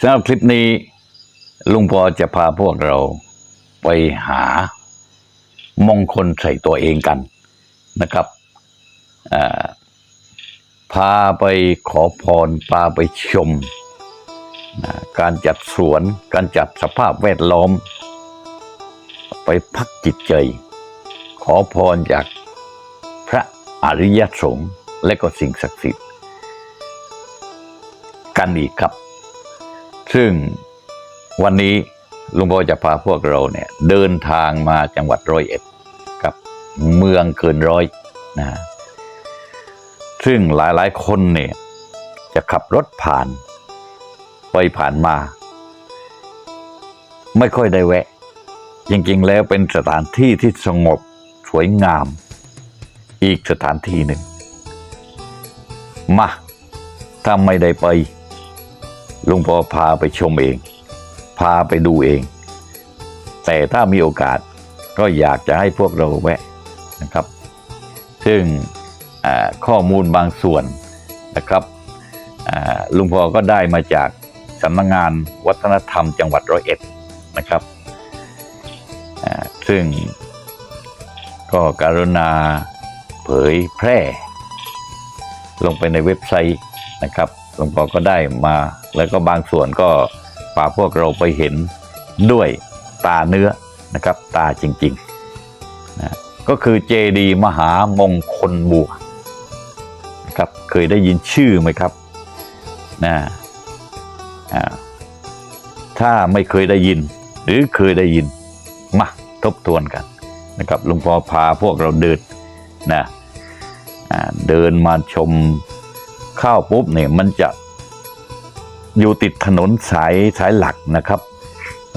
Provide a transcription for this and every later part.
สำหรับคลิปนี้ ลุงปอจะพาพวกเราไปหามงคลใส่ตัวเองกันนะครับพาไปขอพรพาไปชม การจัดสวน การจัดสภาพแวดล้อม ไปพักจิตใจ ขอพรจากพระอริยสงฆ์และก็สิ่งศักดิ์สิทธิ์กันอีกครับ ซึ่งวันนี้ลุงปอจะพาพวกเราเนี่ยเดินทางมาจังหวัดร้อยเอ็ดกับเมืองเกินร้อยนะฮะซึ่งหลายๆคนเนี่ยจะขับรถผ่าน ไปผ่านมา ไม่ค่อยได้แวะ จริงๆแล้วเป็นสถานที่ที่สงบสวยงาม อีกสถานที่หนึ่ง มา ถ้าไม่ได้ไป ลุงพอพาไปชมเอง พาไปดูเอง แต่ถ้ามีโอกาสก็อยากจะให้พวกเราแวะนะครับ ซึ่งข้อมูลบางส่วนนะครับลุงพอก็ได้มาจากสำนักงงานวัฒนธรรมจังหวัดร้อยเอ็ดนะครับซึ่งก็การุณาเผยแพร่ ลงไปในเว็บไซต์นะครับหลวงพ่อก็ได้มา แล้วก็บางส่วนก็พาพวกเราไปเห็นด้วยตาเนื้อนะครับ ตาจริงๆนะก็คือเจดีมหามงคลบัวนะครับเคยได้ยินชื่อไหมครับนะถ้าไม่เคยได้ยิน หรือเคยได้ยินมาทบทวนกันนะครับลวงพอพาพวกเราเดินนะเดินมาชมข้าวปุ๊บเนี่ยมันจะ อยู่ติดถนนสายสายหลักนะครับ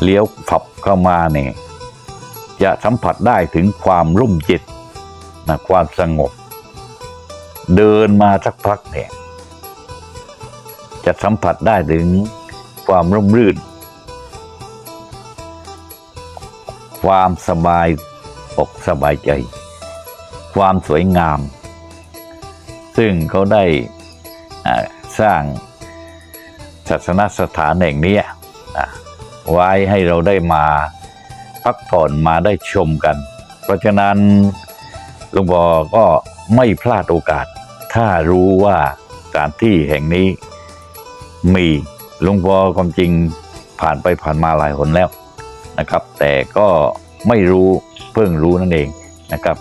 เลี้ยวฝับเข้ามาเนี่ยจะสัมผัสได้ถึงความร่มเย็นนะความสงบ เดินมาสักพักเนี่ยจะสัมผัสได้ถึงความร่มรื่น ความสบายอกสบายใจ ความสวยงาม ซึ่งเขาได้สร้าง ศาสนสถานแห่งนี้อะไว้ให้เราได้มาพักผ่อนมาได้ชมกัน เพราะฉะนั้นหลุงพ่อก็ไม่พลาดโอกาส ถ้ารู้ว่าสถานที่แห่งนี้มีหลุงพ่อความจริงผ่านไปผ่านมาหลายหนแล้วนะครับ แต่ก็ไม่รู้เพิ่งรู้นั่นเองนะครับ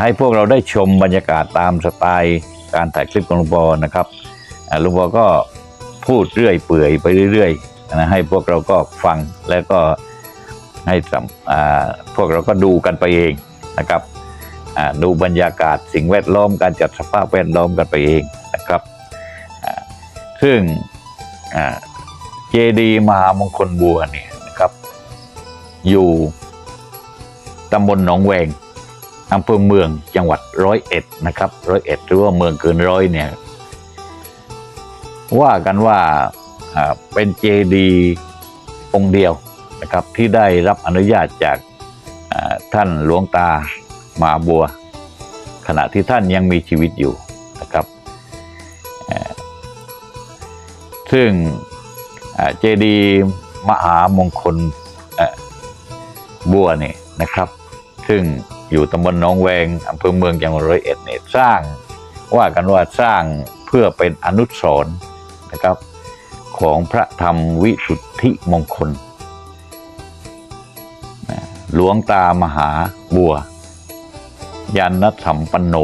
ให้พวกเราได้ชมบรรยากาศตามสไตล์การถ่ายคลิปของหลุงปอนะครับหลุงปอก็ พูดเรื่อยเปื่อยไปเรื่อยๆนะให้พวกเราก็ฟังแล้วก็ให้สัมพวกเราก็ดูกันไปเองนะครับดูบรรยากาศสิ่งแวดล้อมการจัดสภาพแวดล้อมกันไปเองนะครับ ซึ่งเจดีมหามงคลบัวเนี่ยนะครับ อยู่ตำบลหนองแวงอำเภอเมืองจังหวัดร้อยเอ็ดนะครับร้อยเอ็ดหรือว่าเมืองเกินร้อยเนี่ย ว่ากันว่าเป็นเจดีองค์เดียวนะครับที่ได้รับอนุญาตจากท่านหลวงตามาบัว ขณะที่ท่านยังมีชีวิตอยู่นะครับ ซึ่งเจดีมหามงคลบัวนี่นะครับ ซึ่งอยู่ตำบลหนองแวงอำเภอเมืองจังหวัดร้อยเอ็ดเนี่ยสร้างว่ากันว่าสร้างเพื่อเป็นอนุสรณ์ นะครับ ของพระธรรมวิสุทธิมงคล หลวงตามหาบัวยันนสัมปันโน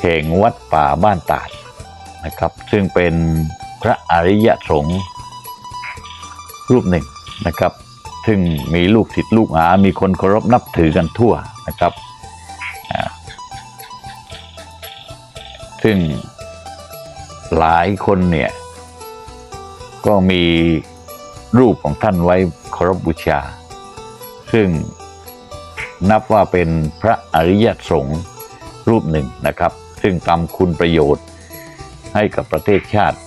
แห่งวัดป่าบ้านตาดนะครับ ซึ่งเป็นพระอริยสงฆ์รูปหนึ่งนะครับ ซึ่งมีลูกศิษย์ลูกหา มีคนเคารพนับถือกันทั่วนะครับซึ่ง หลายคนเนี่ย ก็มีรูปของท่านไว้เคารพบูชา ซึ่งนับว่าเป็นพระอริยสงฆ์รูปหนึ่งนะครับ ซึ่งทำคุณประโยชน์ให้กับประเทศชาติ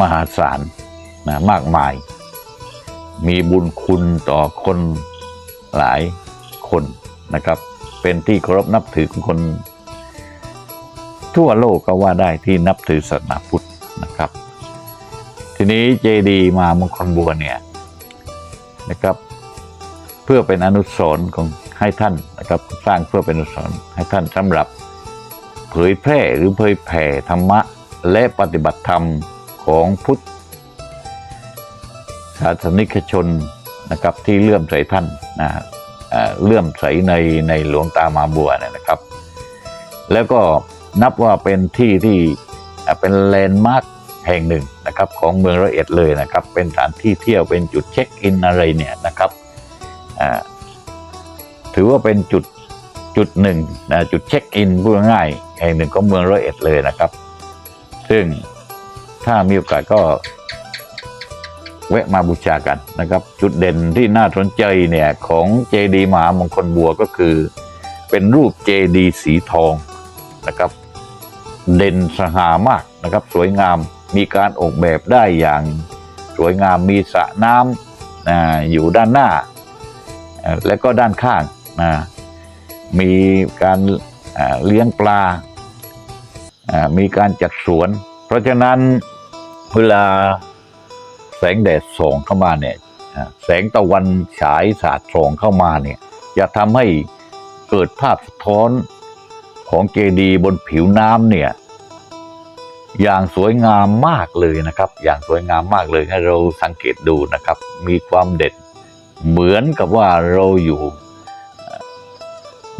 มหาศาลนะมากมาย มีบุญคุณต่อคนหลายคนนะครับ เป็นที่เคารพนับถือของคน ทั่วโลกก็ว่าได้ที่นับถือศาสนาพุทธนะครับ ทีนี้เจดีมามงคลบัวเนี่ยนะครับ เพื่อเป็นอนุสรณ์ของให้ท่านนะครับสร้างเพื่อเป็นอนุสรณ์ให้ท่านสำหรับเผยแพร่หรือเผยแผ่ธรรมะและปฏิบัติธรรมของพุทธศาสนิกชนนะครับที่เลื่อมใสท่านนะเอ่อเลื่อมใสในในหลวงตามาบัวเนี่ยนะครับ แล้วก็ นับว่าเป็นที่ที่เป็นแลนด์มาร์คแห่งหนึ่งนะครับของเมืองร้อยเอ็ดเลยนะครับ เป็นสถานที่เที่ยวเป็นจุดเช็คอินอะไรเนี่ยนะครับถือว่าเป็นจุดจุดหนึ่งนะจุดเช็คอินพูดง่ายแห่งหนึ่งของเมืองร้อยเอ็ดเลยนะครับ ซึ่งถ้ามีโอกาสก็แวะมาบูชากันนะครับ จุดเด่นที่น่าสนใจเนี่ยของเจดีมหามงคลบัวก็คือ เป็นรูปเจดีสีทองนะครับ เด่นสง่ามากนะครับ สวยงามมีการออกแบบได้อย่างสวยงามมีสระน้ำอ่าอยู่ด้านหน้า และก็ด้านข้างนะมีการเลี้ยงปลา มีการจัดสวน เพราะฉะนั้นเวลาแสงแดดส่องเข้ามาเนี่ยแสงตะวันฉายสาดส่องเข้ามาเนี่ยจะทำให้เกิดภาพสะท้อน ของเจดีย์บนผิวน้ำเนี่ย อย่างสวยงามมากเลยนะครับ อย่างสวยงามมากเลยให้เราสังเกตดูนะครับ มีความเด่นเหมือนกับว่าเราอยู่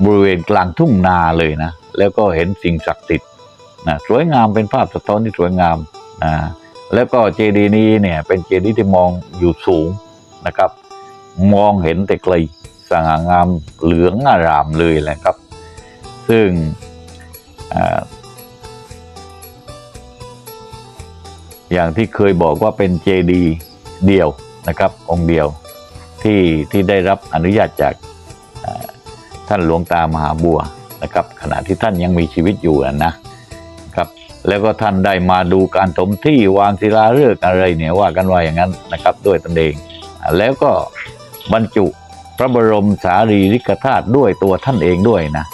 บริเวณกลางทุ่งนาเลยนะ แล้วก็เห็นสิ่งศักดิ์สิทธิ์นะสวยงามเป็นภาพสะท้อนที่สวยงามนะแล้วก็เจดีย์นี้เนี่ย เป็นเจดีย์ที่มองอยู่สูงนะครับ มองเห็นแต่ไกลสง่างามเหลืองอารามเลยแหละครับ ซึ่งอย่างที่เคยบอกว่าเป็นเจดีเดียวนะครับ องค์เดียวที่ที่ได้รับอนุญาตจากท่านหลวงตามหาบัวนะครับ ขณะที่ท่านยังมีชีวิตอยู่นะนะครับ แล้วก็ท่านได้มาดูการถมที่วางศิลาฤกษ์อะไรเนี่ยว่ากันว่าอย่างนั้นนะครับ ด้วยตนเองอ่าแล้วก็บรรจุพระบรมสารีริกธาตุด้วยตัวท่านเองด้วยนะ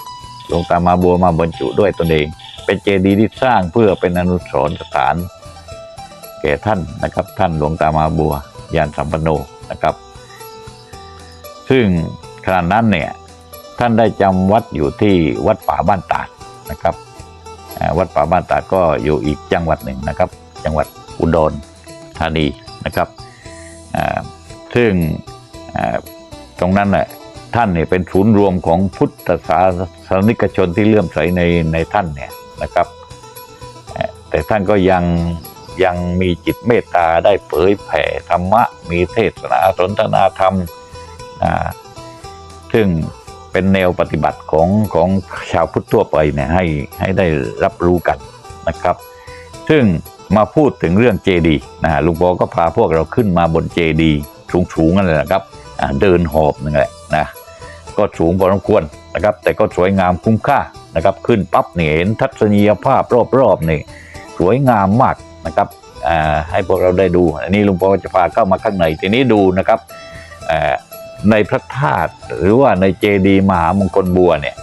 หลวงตามาบัวมาบรรจุด้วยตนเอง เป็นเจดีย์ที่สร้างเพื่อเป็นอนุสรณ์สถาน แก่ท่านนะครับ ท่านหลวงตามาบัวยานสัมปันโนนะครับ ซึ่งขณะนั้นเนี่ยท่านได้จำวัดอยู่ที่วัดป่าบ้านตาดนะครับ วัดป่าบ้านตาดก็อยู่อีกจังหวัดหนึ่งนะครับ จังหวัดอุดรธานีนะครับซึ่งตรงนั้นแหละ ท่านเนี่ยเป็นศูนย์รวมของพุทธศาสนิกชนที่เลื่อมใสในในท่านเนี่ยนะครับ แต่ท่านก็ยังยังมีจิตเมตตาได้เผยแผ่ธรรมะ มีเทศนาสนทนาธรรมอ่าซึ่งเป็นแนวปฏิบัติของของชาวพุทธทั่วไปเนี่ยให้ให้ได้รับรู้กันนะครับ ซึ่งมาพูดถึงเรื่องเจดีนะฮะลุงปอก็พาพวกเราขึ้นมาบนเจดีสูงๆนั่นแหละนะครับเดินหอบนั่นแหละนะ ก็สูงพอสมควรนะครับ แต่ก็สวยงามคุ้มค่านะครับ ขึ้นปั๊บเนี่เห็นทัศนียภาพรอบๆนี่สวยงามมากนะครับอ่าให้พวกเราได้ดู อันนี้ลุงปอจะพาเข้ามาข้างในทีนี้ดูนะครับอ่าในพระธาตุหรือว่าในเจดีย์มหามงคลบัวเนี่ย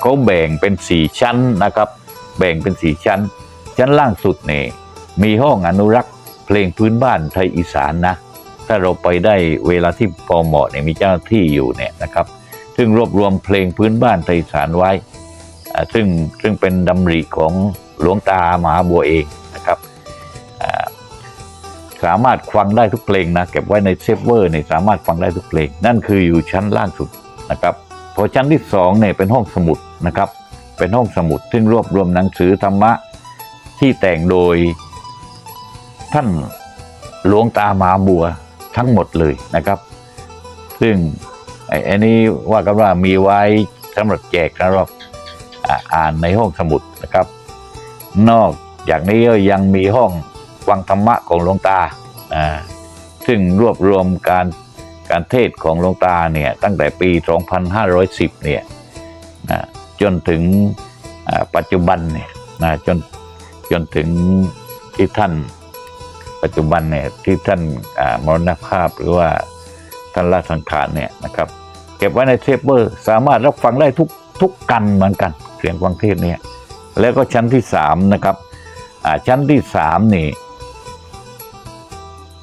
เขาแบ่งเป็นสี่ชั้นนะครับ แบ่งเป็นสี่ชั้น ชั้นล่างสุดนี่มีห้องอนุรักษ์เพลงพื้นบ้านไทยอีสานนะ ถ้าเราไปได้เวลาที่พอเหมาะเนี่ยมีเจ้าหน้าที่อยู่เนี่ยนะครับ ซึ่งรวบรวมเพลงพื้นบ้านไทยสานไว้ ซึ่งซึ่งเป็นดำริของหลวงตามหาบัวเองนะครับสามารถฟังได้ทุกเพลงนะเก็บไว้ในเซฟเวอร์เนี่ยสามารถฟังได้ทุกเพลง นั่นคืออยู่ชั้นล่างสุดนะครับพอชั้นที่สองเนี่ยเป็นห้องสมุดนะครับ เป็นห้องสมุดซึ่งรวบรวมหนังสือธรรมะที่แต่งโดยท่านหลวงตามหาบัวทั้งหมดเลยนะครับ ซึ่ง อ้ไอันนี้ว่ากันว่ามีไว้สำหรับแจกสำหรับอ่าอานในห้องสมุดนะครับ นอกจากนี้ก็ยังมีห้องฟังธรรมะของหลวงตาอ่าซึ่งรวบรวมการการเทศของหลวงตาเนี่ยตั้งแต่ปี 2510 เนี่ยนะจนถึงปัจจุบันเนี่ยนะจนจนถึงที่ท่านปัจจุบันเนี่ยที่ท่านมรณภาพหรือว่าท่านละสังขารเนี่ยนะครับ เก็บไว้ในเทปเบอร์ สามารถรับฟังได้ทุกทุกกันเหมือนกัน เสียงฟังเทศน์เนี่ยแล้วก็ชั้นที่สามนะครับอ่าชั้นที่สามนี่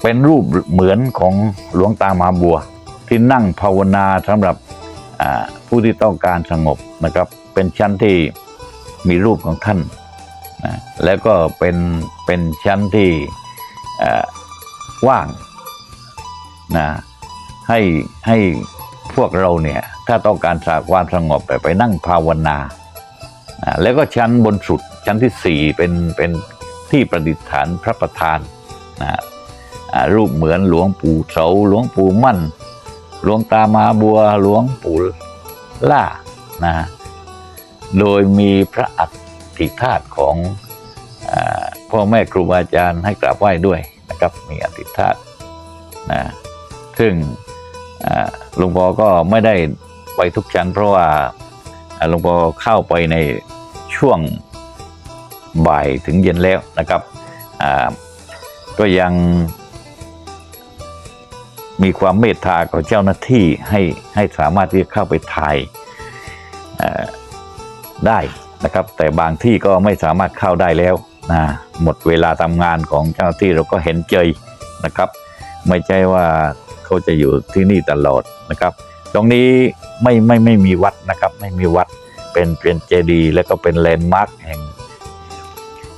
เป็นรูปเหมือนของหลวงตามาบัว ที่นั่งภาวนาสำหรับผู้ที่ต้องการสงบนะครับ เป็นชั้นที่มีรูปของท่านนะแล้วก็เป็นเป็นชั้นที่อ่าว่างนะให้ให้ พวกเราเนี่ยถ้าต้องการสาความสงบไปไปนั่งภาวนา แล้วก็ชั้นบนสุดชั้นที่สี่เป็นเป็นที่ประดิษฐานพระประธานนะรูปเหมือนหลวงปู่เสาหลวงปู่มั่น หลวงตามาบัวหลวงปู่ล่านะโดยมีพระอัฐิธาตุของอพ่อแม่ครูบาอาจารย์ให้กราบไหว้ด้วยนะครับมีอัฐิธาตุนะซึ่ง หลวงพ่อก็ไม่ได้ไปทุกชั้น เพราะว่าหลวงพ่อเข้าไปในช่วงบ่ายถึงเย็นแล้วนะครับก็ยังมีความเมตตากับเจ้าหน้าที่ให้ให้สามารถที่จะเข้าไปถ่ายได้นะครับ แต่บางที่ก็ไม่สามารถเข้าได้แล้วนะหมดเวลาทำงานของเจ้าหน้าที่เราก็เห็นเจยนะครับ ไม่ใช่ว่าเขาจะอยู่ที่นี่ตลอดนะครับ ตรงนี้ไม่ไม่ไม่มีวัดนะครับ ไม่มีวัดเป็นเป็นเจดีย์แล้วก็เป็นแลนด์มาร์คแห่ง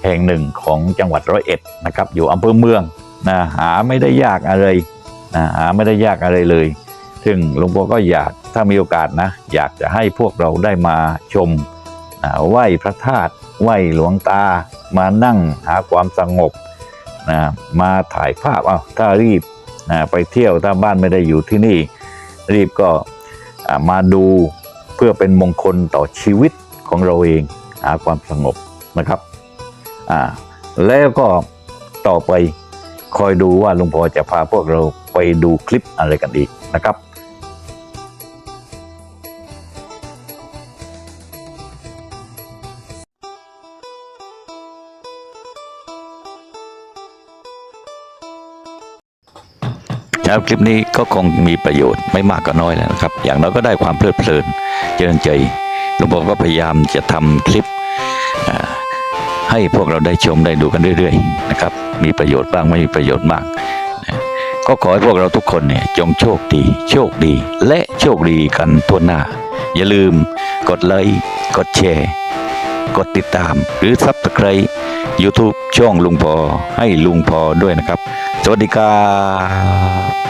แห่งหนึ่งของจังหวัดร้อยเอ็ดนะครับ อยู่อำเภอเมืองนะหาไม่ได้ยากอะไรนะหาไม่ได้ยากอะไรเลย ซึ่งหลวงพ่อก็อยากถ้ามีโอกาสนะ อยากจะให้พวกเราได้มาชมนะไหว้พระธาตุไหว้หลวงตา มานั่งหาความสงบนะมาถ่ายภาพเอาถ้ารีบ ไปเที่ยวถ้าบ้านไม่ได้อยู่ที่นี่ รีบก็มาดูเพื่อเป็นมงคลต่อชีวิตของเราเองหาความสงบนะครับแล้วก็ต่อไปคอยดูว่าลุงพอจะพาพวกเราไปดูคลิปอะไรกันอีกนะครับ ครับคลิปนี้ก็คงมีประโยชน์ไม่มากก็น้อยแล้วนะครับ อย่างน้อยก็ได้ความเพลิดเพลินเจริญใจหลวงพ่อก็พยายามจะทำคลิปให้พวกเราได้ชมได้ดูกันเรื่อยๆนะครับ มีประโยชน์บ้างไม่มีประโยชน์มากนะก็ขอให้พวกเราทุกคนเนี่ยจงโชคดี โชคดี และโชคดีกันทั่วหน้า อย่าลืมกดไลค์กดแชร์ กดติดตาม หรือ Subscribe YouTube ช่องลุงพอให้ลุงพอด้วยนะครับ Sodika.